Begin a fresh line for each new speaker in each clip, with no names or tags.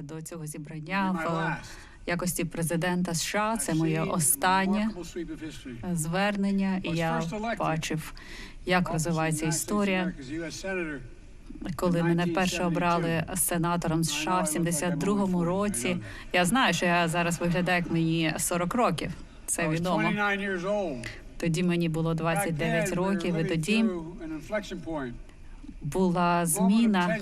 До цього зібрання в якості президента США. Це моє останнє звернення, і я бачив, як розвивається історія. Коли мене вперше обрали сенатором США в 72-му році. Я знаю, що я зараз виглядаю як мені 40 років. Це відомо. Тоді мені було 29 років, і тоді була зміна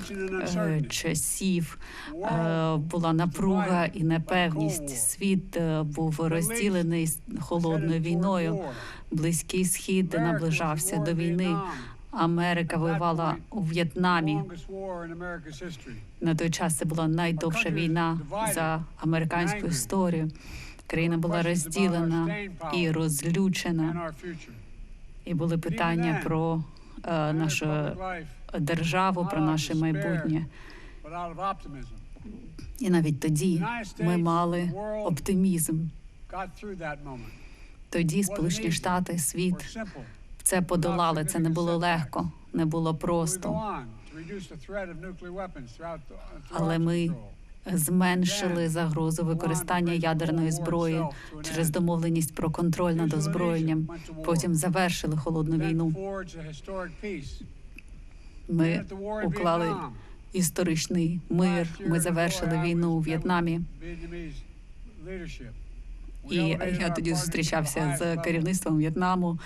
е, часів, е, була напруга і непевність. Світ е, був розділений холодною війною. Близький схід наближався до війни. Америка воювала у В'єтнамі. На той час це була найдовша війна за американську історію. Країна була розділена і розлючена. І були питання про е, нашу державу, про наше майбутнє. І навіть тоді ми мали оптимізм. Тоді Сполучені Штати, світ це подолали. Це не було легко, не було просто. Але ми зменшили загрозу використання ядерної зброї через домовленість про контроль над озброєнням. Потім завершили холодну війну. Ми уклали історичний мир. Ми завершили війну у В'єтнамі. І я тоді зустрічався з керівництвом В'єтнаму,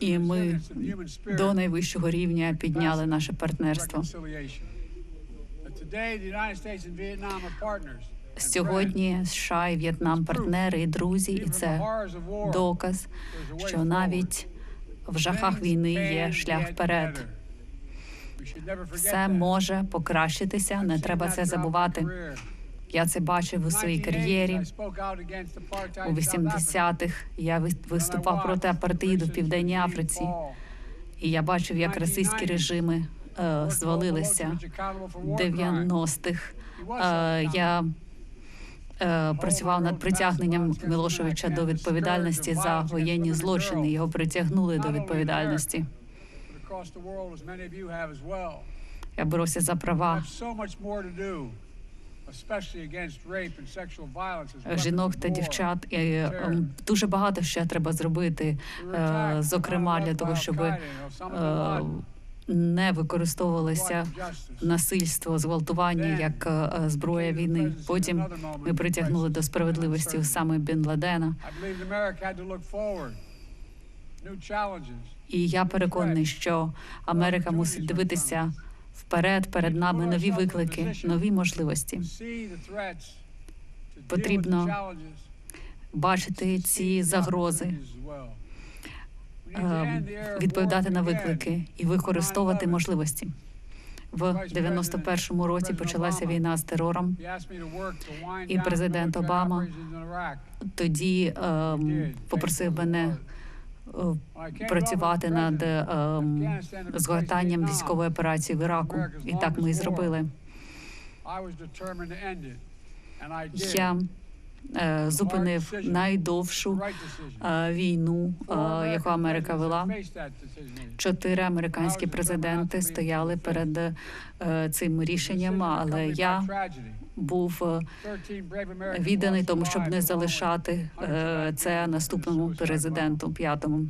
і ми до найвищого рівня підняли наше партнерство. Сьогодні США і В'єтнам партнери і друзі, і це доказ, що навіть в жахах війни є шлях вперед. Все може покращитися. Не треба це забувати. Я це бачив у своїй кар'єрі. У 80-х я виступав проти апартеїду в південній Африці, і я бачив, як расистські режими е, звалилися в 90-х. Е, я е, працював над притягненням Мілошевича до відповідальності за воєнні злочини. Його притягнули до відповідальності. Я боровся за права. Жінок та дівчат. І, ем, дуже багато ще треба зробити, е, зокрема для того, щоб е, не використовувалося насильство, зґвалтування як е, зброя війни. Потім ми притягнули до справедливості саме Бін Ладена. І я переконаний, що Америка мусить дивитися вперед. Перед нами нові виклики, нові можливості. Потрібно бачити ці загрози, ем, відповідати на виклики і використовувати можливості. В 91-му році почалася війна з терором. і президент Обама тоді ем, попросив мене працювати над ем, згортанням військової операції в Іраку, і так ми і зробили. Я е, зупинив найдовшу е, війну, е, яку Америка вела. Чотири американські президенти стояли перед е, цим рішенням, але я був е, відданий тому, щоб не залишати е, це наступному президенту п'ятому.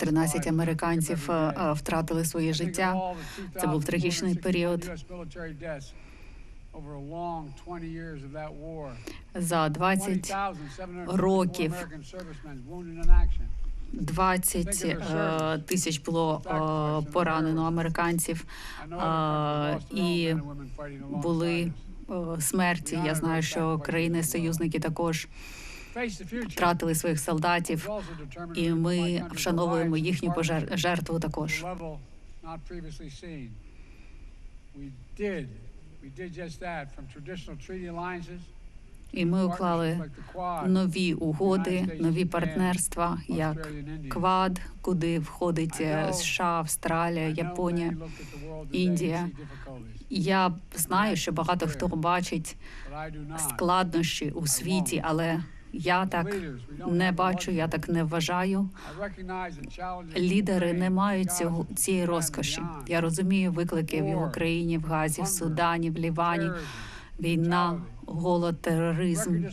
13 американців е, втратили своє життя. Це був трагічний період. За 20 років 20 е, тисяч було поранено американців і були смерті. Я знаю, що країни-союзники також втратили своїх солдатів, і ми вшановуємо їхню жертву також. І ми уклали нові угоди, нові партнерства, як Квад, куди входить е, США, Австралія, Японія. Індія. Я знаю, що багато хто бачить складнощі у світі, але я так не бачу, я так не вважаю. Лідери не мають цього цієї розкоші. Я розумію виклики в його країні, в Газі, в Судані, в Лівані, війна, голод, тероризм,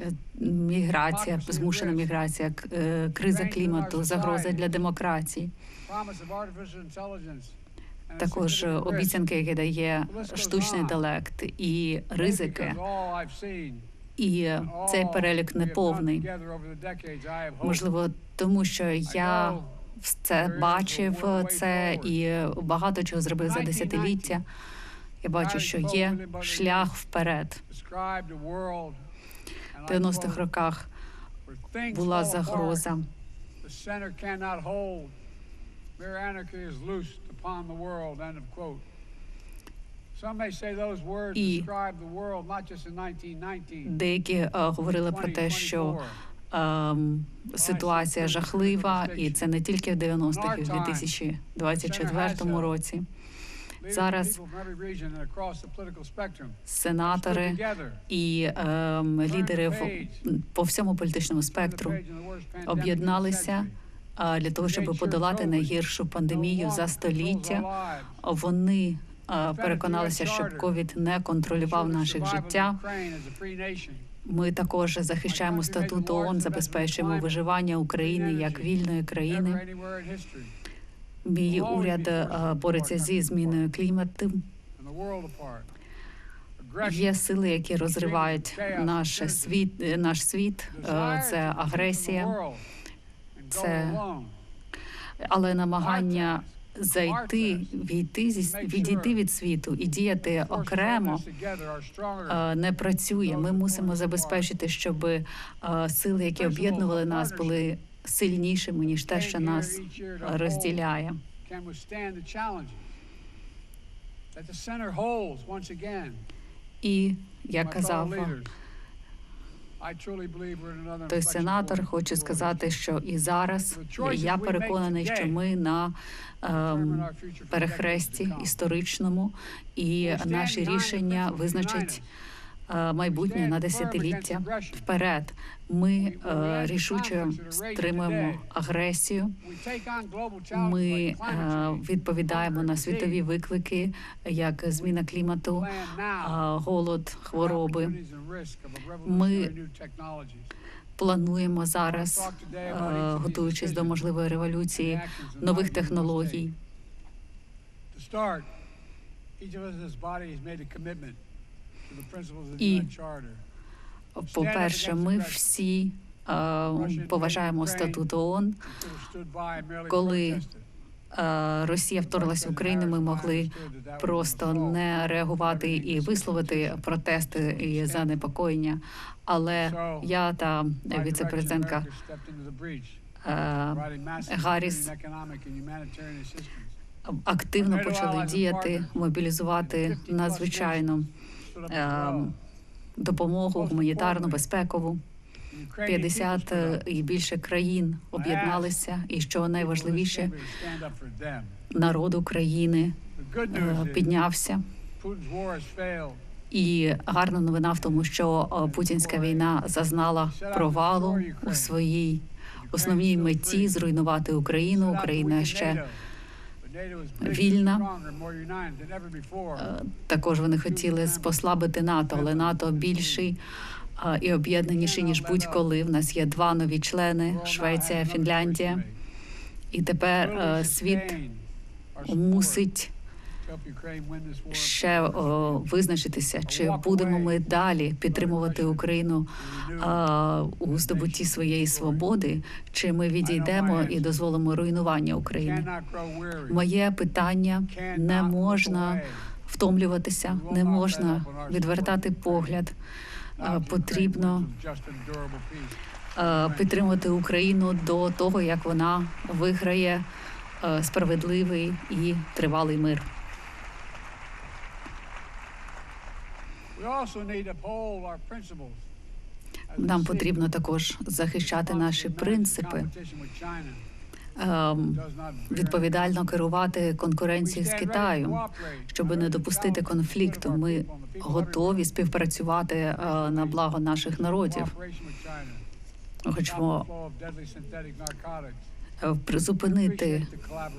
е, міграція, змушена міграція, е, криза клімату, загроза для демократії. Також е, обіцянки, які дає штучний інтелект, і ризики. І цей перелік
we have
не
done
повний.
together over the decades, I have hoped.
Можливо, тому що я це бачив це і багато чого зробив за десятиліття. Я бачу, що є шлях вперед.
described a world, and
В
I
90-х
quote,
роках була загроза. І-
describe the world not just in 1919,
Деякі е, говорили про те, що ем, ситуація жахлива, і це не тільки в 90-х, і в 2024 році. Зараз Сенатори і ем, лідери в- по всьому політичному спектру об'єдналися для того, щоб подолати найгіршу пандемію за століття. Вони переконалися, щоб ковід не контролював наших життя. Ми також захищаємо статут ООН, забезпечуємо виживання України як вільної країни. Мій уряд е, бореться зі зміною клімату. Є сили, які розривають наш світ. е, Наш світ Е, це агресія, це але намагання зайти, війти зі відійти від світу і діяти окремо не працює. Ми мусимо забезпечити, щоб сили, які об'єднували нас, були сильнішими ніж те, що нас розділяє. І як казав
another
той сенатор, хочу сказати, що і зараз я переконаний, що ми на ем, перехресті історичному, і наші рішення визначать майбутнє на десятиліття вперед. Ми е, рішуче стримуємо агресію. Ми е, відповідаємо на світові виклики, як зміна клімату, е, голод, хвороби. Ми. Плануємо зараз, е, готуючись до можливої революції нових технологій. І- По-перше, ми всі е, поважаємо статут ООН. Коли. Е, Росія вторглася в Україну. Ми могли просто не реагувати і висловити протести і занепокоєння. Але я та віце-президентка е, Гарріс активно почали діяти, мобілізувати надзвичайну Е,
well.
допомогу гуманітарну, безпекову.
The Ukrainian
50
people stood up.
і більше країн об'єдналися. І що найважливіше, народ України е, піднявся. І гарна новина в тому, що е, путінська війна зазнала провалу у своїй основній меті зруйнувати Україну. Україна ще вільна. е, також вони хотіли послабити НАТО, але НАТО більший і об'єднаніший ніж будь-коли. В нас є два нові члени: Швеція, Фінляндія. І тепер е, світ мусить ще о, визначитися, чи будемо ми далі підтримувати Україну а, у здобутті своєї свободи, чи ми відійдемо і дозволимо руйнування України. Моє питання не можна втомлюватися, не можна відвертати погляд. Потрібно а, підтримувати Україну до того, як вона виграє справедливий і тривалий мир. Нам потрібно також захищати наші принципи, ем, відповідально керувати конкуренцією з Китаєм, щоб не допустити конфлікту. Ми готові співпрацювати е, на благо наших народів. Хочемо е, призупинити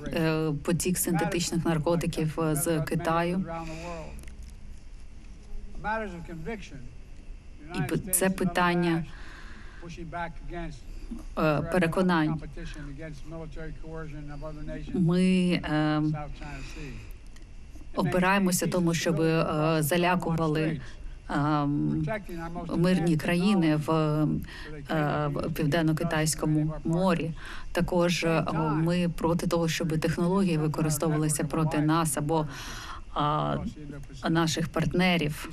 е, потік синтетичних наркотиків з Китаю. І це питання е, переконань. Ми е, опираємося тому, щоб е, залякували е, мирні країни в, південно-китайському морі. Також ми проти того, щоб технології використовувалися проти нас або наших партнерів.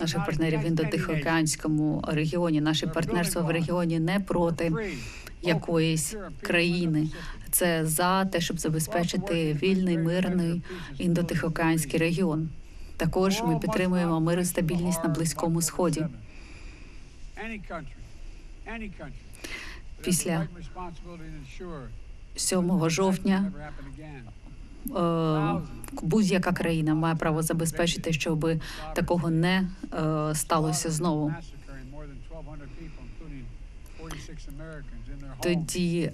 Наших партнерів в індотихоокеанському регіоні. Наше партнерство в регіоні не проти якоїсь країни. Це за те, щоб забезпечити вільний мирний індотихоокеанський регіон. Також ми підтримуємо мир і стабільність на близькому сході. Після 7 жовтня будь-яка країна має право забезпечити, щоб такого не е, сталося знову. Тоді е,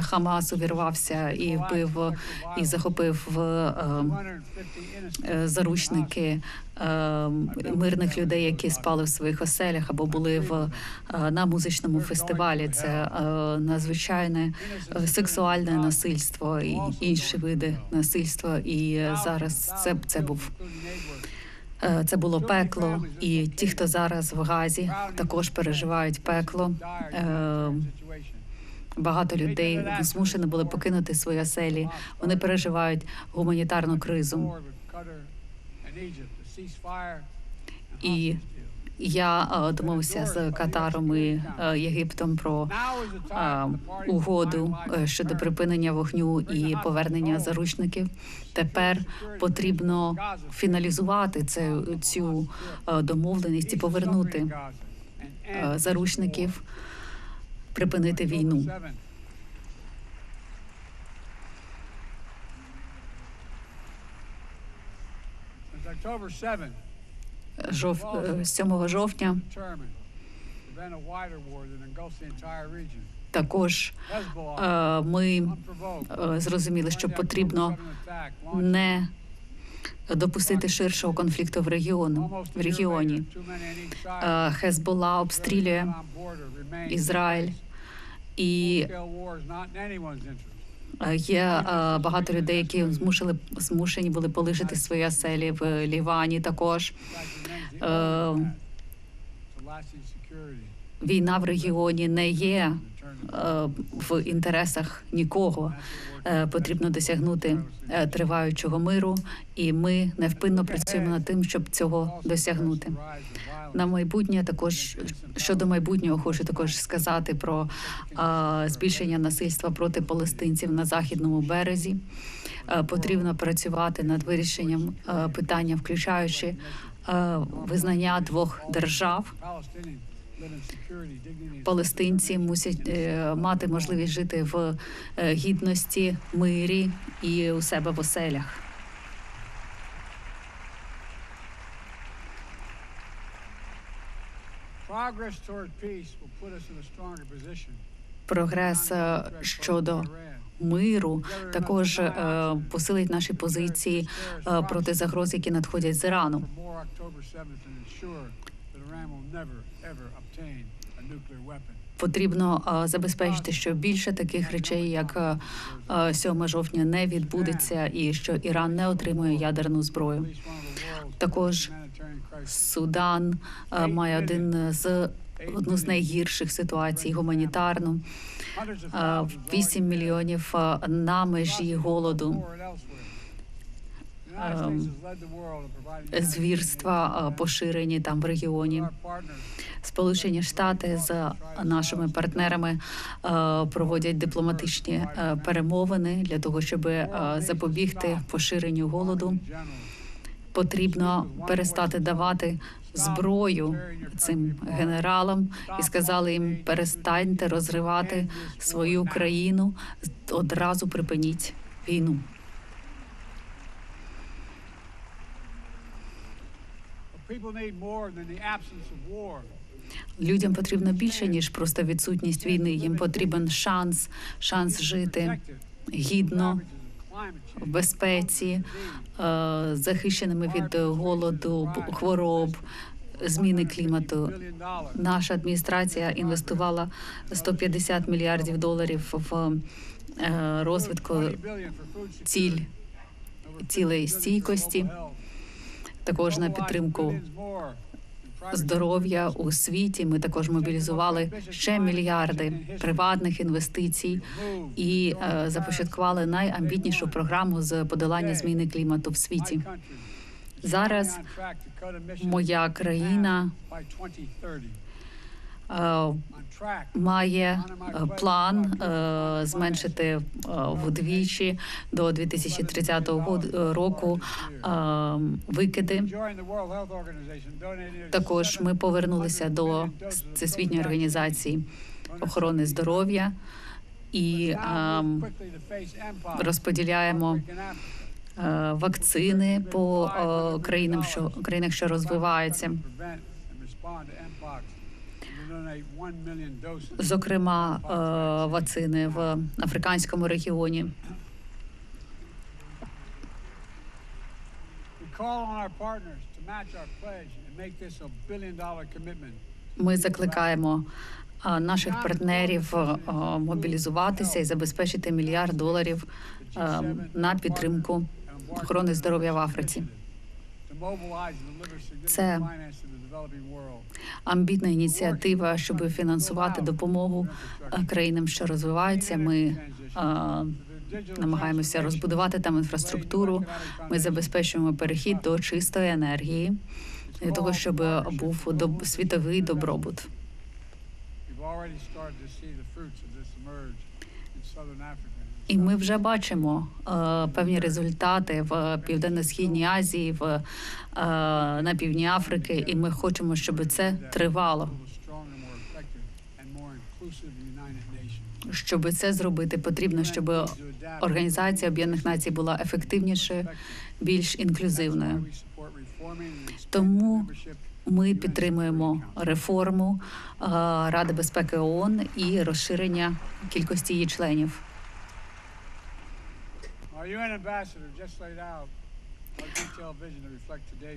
Хамас увірвався і вбив і захопив е, е, заручники е, мирних людей, які спали в своїх оселях або були в на музичному фестивалі. Це надзвичайне сексуальне насильство і інші види насильства. І зараз це, це був це було пекло. І ті, хто зараз в Газі, також переживають пекло. Багато людей змушені були покинути свої оселі. Вони переживають гуманітарну кризу. І я е, домовився з Катаром і е, Єгиптом про е, угоду щодо припинення вогню і повернення заручників. Тепер потрібно фіналізувати це цю домовленість і повернути заручників, припинити війну. Жов... е, 7 жовтня також е, ми е, зрозуміли, що потрібно не допустити ширшого конфлікту в регіону в регіоні. Е, Хезбола обстрілює Ізраїль, і е, є е, багато людей, які змушили змушені були полишити свої оселі в Лівані. Також Е, війна в регіоні не є в інтересах нікого. Е, Потрібно досягнути е, триваючого миру, і ми невпинно працюємо над тим, щоб цього досягнути. На майбутнє також щодо майбутнього хочу також сказати про е, збільшення насильства проти палестинців на західному березі. Е, Потрібно працювати над вирішенням е, питання, включаючи е, визнання двох держав. Палестинці мусять е, мати можливість жити в е, гідності, мирі і у себе в оселях. Прогрес е, щодо миру також е, посилить наші позиції е, проти загроз, які надходять з Ірану. Потрібно е, забезпечити, що більше таких речей, як е, е, 7 жовтня, не відбудеться, і що Іран не отримує ядерну зброю. Також Судан е, має один з одну з найгірших ситуацій гуманітарну. Е, 8 мільйонів е, на межі голоду. Ем, Звірства е, поширені там в регіоні. Сполучені Штати з нашими партнерами е, проводять дипломатичні е, перемовини для того, щоб запобігти поширенню голоду. Потрібно перестати давати зброю цим генералам і сказали їм перестаньте розривати свою країну, одразу припиніть війну. Людям потрібно більше ніж просто відсутність війни. Їм потрібен шанс, шанс жити гідно в безпеці, е, захищеними від голоду, хвороб, зміни клімату. Наша адміністрація інвестувала 150 мільярдів доларів в е, розвитку ціль цілей стійкості, також на підтримку здоров'я у світі. Ми також мобілізували ще мільярди приватних інвестицій і е, започаткували найамбітнішу програму з подолання зміни клімату в світі. Зараз моя країна має е, план е, зменшити е, вдвічі до 2030 год- е, року е, викиди. Також ми повернулися до Всесвітньої організації охорони здоров'я і розподіляємо е, вакцини по е, країнам, що країнах, що розвиваються. Зокрема, е, вакцини в африканському регіоні. Ми закликаємо е, наших партнерів е, мобілізуватися і забезпечити мільярд доларів на підтримку охорони здоров'я в Африці. Це Амбітна ініціатива, щоб фінансувати допомогу е, країнам, що розвиваються. Ми е, намагаємося розбудувати там інфраструктуру. Ми забезпечуємо перехід до чистої енергії для того, щоб був доб- світовий добробут. І ми вже бачимо е, певні результати в південно-східній Азії, в е, на півдні Африки, і ми хочемо, щоб це тривало. Щоб це зробити, потрібно, щоб Організація Об'єднаних Націй була ефективнішою, більш інклюзивною. Тому Ми підтримуємо реформу е, Ради безпеки ООН і розширення кількості її членів.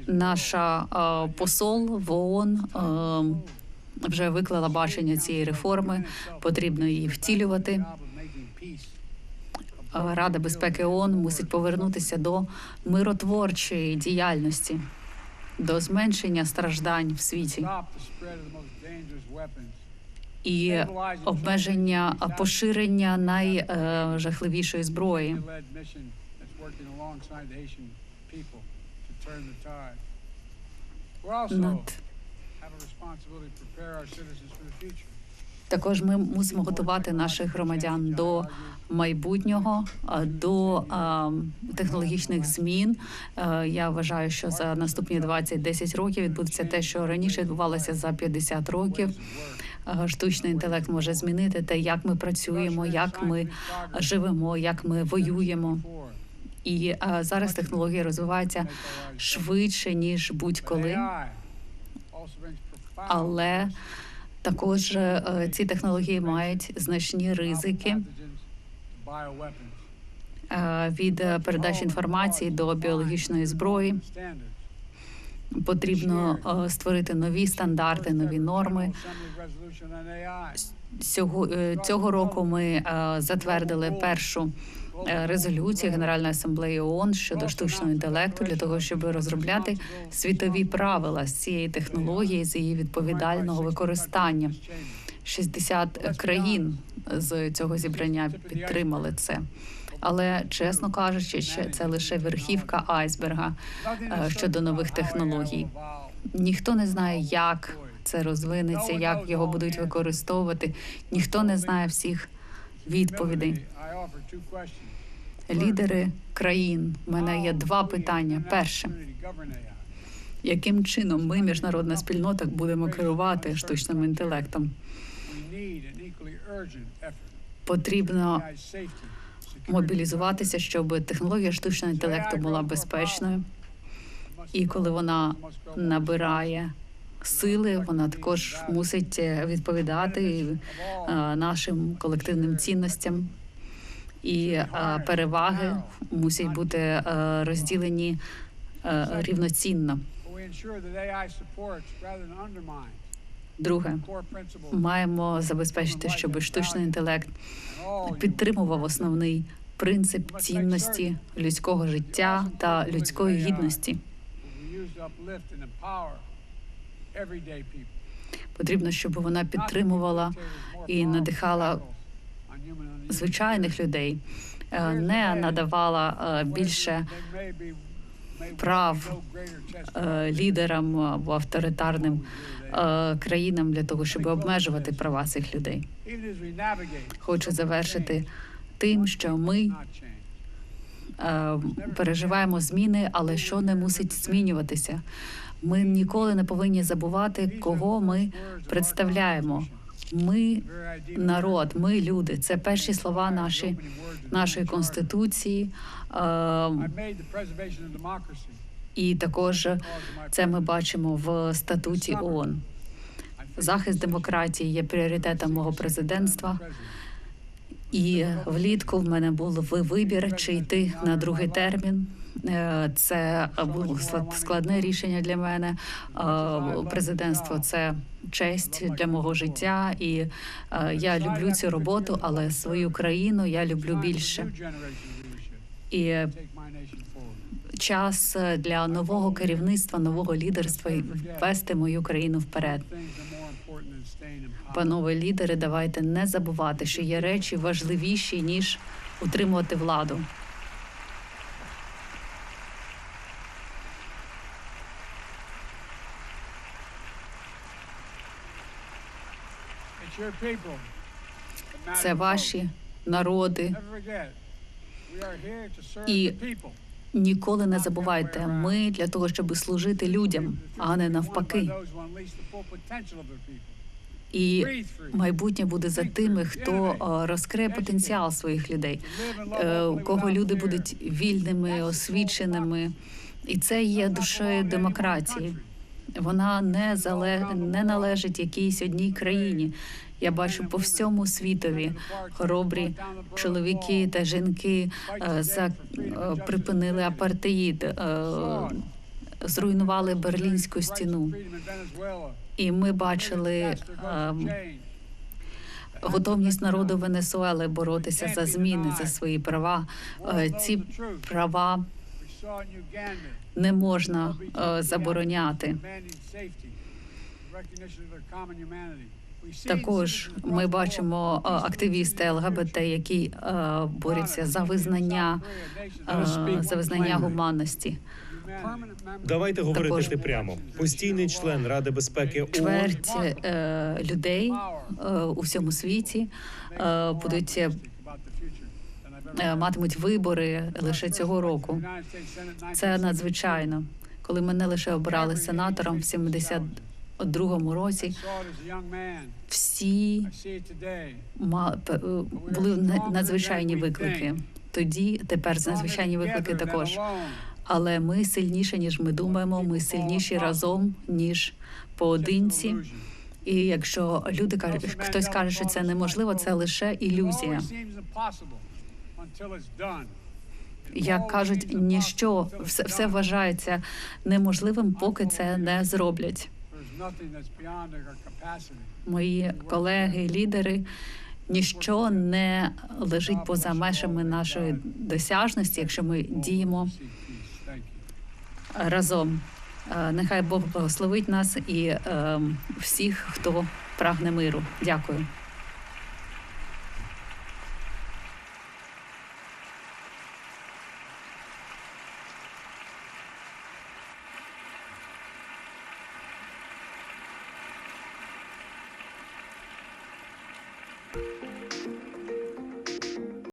Наша е, посол в ООН е, вже виклала бачення цієї реформи. Потрібно її втілювати. Е, Рада безпеки ООН мусить повернутися до миротворчої діяльності, до зменшення страждань в світі і обмеження поширення найжахливішої зброї. Над також ми мусимо готувати наших громадян до майбутнього, до технологічних змін. Я вважаю, що за наступні 20-10 років відбудеться те, що раніше відбувалося за 50 років. Штучний інтелект може змінити те, як ми працюємо, як ми живемо, як ми воюємо. І зараз технології розвиваються швидше ніж будь-коли. Але також е, ці технології мають значні ризики е, від передачі інформації до біологічної зброї. Потрібно е, створити нові стандарти, нові норми. Цього, е, цього року ми е, затвердили першу резолюцію Генеральної асамблеї ООН щодо штучного інтелекту для того, щоб розробляти світові правила з цієї технології, з її відповідального використання. 60 країн з цього зібрання підтримали це. Але чесно кажучи, це лише верхівка айсберга е, щодо нових технологій. Ніхто не знає, як це розвинеться, як його будуть використовувати. Ніхто не знає всіх відповідей. Лідери країн. У мене є два питання. Перше, яким чином ми, міжнародна спільнота, будемо керувати штучним інтелектом? Потрібно мобілізуватися, щоб технологія штучного інтелекту була безпечною. І коли вона набирає сили. Вона також мусить е, відповідати е, нашим колективним цінностям. І е, переваги мусять бути розділені рівноцінно. Друге, маємо забезпечити, щоб штучний інтелект підтримував основний принцип цінності людського життя та людської гідності. Потрібно, щоб вона підтримувала і надихала звичайних людей, е, не надавала е, більше прав е, лідерам або авторитарним е, країнам для того, щоб обмежувати права цих людей. Хочу завершити тим, що ми е, переживаємо зміни, але що не мусить змінюватися. Ми ніколи не повинні забувати, кого ми представляємо. Ми народ, ми люди. Це перші слова наші, нашої конституції. Е, і також це ми бачимо в статуті ООН. Захист демократії є пріоритетом мого президентства. І влітку в мене був вибір, чи йти на другий термін. Е, Це було склад- складне рішення для мене. Е, Президентство це честь для мого життя, і е, я люблю цю роботу, але свою країну я люблю більше. І час для нового керівництва, нового лідерства і вести мою країну вперед. Панове лідери, давайте не забувати, що є речі важливіші ніж утримувати владу. Це ваші народи. І ніколи не забувайте. Ми для того, щоб служити людям, а не навпаки. І майбутнє буде за тими, хто е, розкриє потенціал своїх людей, е, у кого люди будуть вільними, освіченими, і це є душею демократії. Вона не зале... не належить якійсь одній країні. Я бачу по всьому світові хоробрі чоловіки та жінки е, за е, припинили апартеїд, е, зруйнували берлінську стіну. І ми бачили ем, готовність народу Венесуели боротися за зміни за свої права. Ці права не можна забороняти. Також ми бачимо е, активісти ЛГБТ, які е, борються за визнання е, за визнання гуманності.
Давайте говорити
Також.
прямо. Постійний член Ради безпеки ООН
Чверть е, людей е, у всьому світі е, будуть е, матимуть вибори лише цього року. Це надзвичайно. Коли мене лише обирали сенатором в 72-му році, всі е, були на- надзвичайні виклики. Тоді тепер надзвичайні виклики також. Але ми сильніші, ніж ми думаємо. Ми сильніші разом ніж поодинці. І якщо люди кажуть, хтось каже, що це неможливо, це лише ілюзія. Як кажуть, ніщо все, все вважається неможливим, поки це не зроблять. Мої колеги, лідери, ніщо не лежить поза межами нашої досяжності, якщо ми діємо разом. Е, Нехай Бог благословить нас і е, всіх, хто прагне миру. Дякую.